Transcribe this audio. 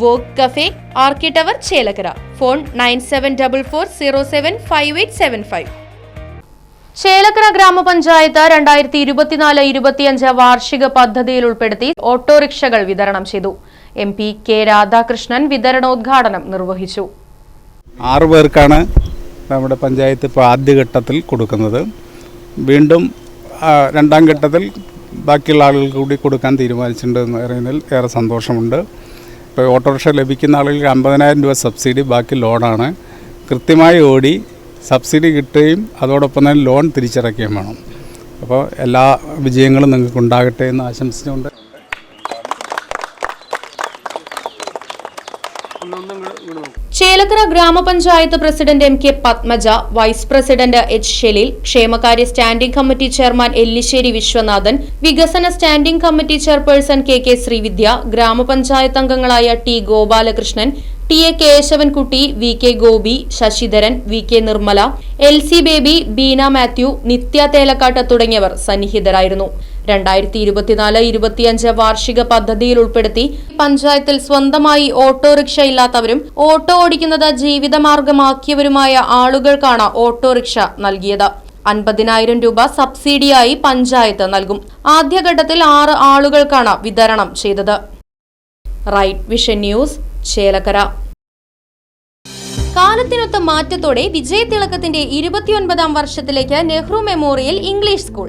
Walk cafe ആർക്കി tower Chelakkara. Phone nine seven double four zero seven five eight seven five. Chelakkara ഗ്രാമപഞ്ചായത്ത് രണ്ടായിരത്തി ഇരുപത്തിനാല് ഇരുപത്തിയഞ്ച് വാർഷിക പദ്ധതിയിൽ ഉൾപ്പെടുത്തി ഓട്ടോറിക്ഷകൾ വിതരണം ചെയ്തു. എം പി കെ രാധാകൃഷ്ണൻ വിതരണോദ്ഘാടനം നിർവഹിച്ചു. ആറു പേർക്കാണ് നമ്മുടെ പഞ്ചായത്ത് ഇപ്പോൾ ആദ്യഘട്ടത്തിൽ കൊടുക്കുന്നത്. വീണ്ടും രണ്ടാം ഘട്ടത്തിൽ ബാക്കിയുള്ള ആളുകൾ കൂടി കൊടുക്കാൻ തീരുമാനിച്ചിട്ടുണ്ട് എന്ന് പറയുന്നതിൽ ഏറെ സന്തോഷമുണ്ട്. ഇപ്പോൾ ഓട്ടോറിക്ഷ ലഭിക്കുന്ന ആളുകൾക്ക് അമ്പതിനായിരം രൂപ സബ്സിഡി ബാക്കി ലോണാണ്. കൃത്യമായി ഓടി സബ്സിഡി കിട്ടുകയും അതോടൊപ്പം തന്നെ ലോൺ തിരിച്ചടയ്ക്കുകയും വേണം. അപ്പോൾ എല്ലാ വിജയങ്ങളും നിങ്ങൾക്ക് ഉണ്ടാകട്ടെ എന്ന് ആശംസിച്ചുകൊണ്ട് ചേലക്കര ഗ്രാമപഞ്ചായത്ത് president M K Padmaja vice president H Shelil ക്ഷേമകാര്യ standing committee chairman Ellissery Viswanathan വികസന standing committee chairperson K K Sreevidya ഗ്രാമപഞ്ചായത്ത് അംഗങ്ങളായ T Gopalakrishnan T A Keshavankutty V K Gopi Sasidharan V K Nirmala L C Baby Beena Mathew Nithya Thelakkat തുടങ്ങിയവർ സന്നിഹിതരായിരുന്നു. രണ്ടായിരത്തി ഇരുപത്തിനാല് ഇരുപത്തിയഞ്ച് വാർഷിക പദ്ധതിയിൽ ഉൾപ്പെടുത്തി പഞ്ചായത്തിൽ സ്വന്തമായി ഓട്ടോറിക്ഷ ഇല്ലാത്തവരും ഓട്ടോ ഓടിക്കുന്നത് ജീവിതമാർഗമാക്കിയവരുമായ ആളുകൾക്കാണ് ഓട്ടോറിക്ഷ നൽകിയത്. അൻപതിനായിരം രൂപ സബ്സിഡിയായി പഞ്ചായത്ത് നൽകും. ആദ്യഘട്ടത്തിൽ ആറ് ആളുകൾക്കാണ് വിതരണം ചെയ്തത്. Right vision news Chelakkara. കാലത്തിനൊത്ത മാറ്റത്തോടെ വിജയതിളക്കത്തിന്റെ ഇരുപത്തിയൊൻപതാം വർഷത്തിലേക്ക് നെഹ്റു മെമ്മോറിയൽ ഇംഗ്ലീഷ് സ്കൂൾ.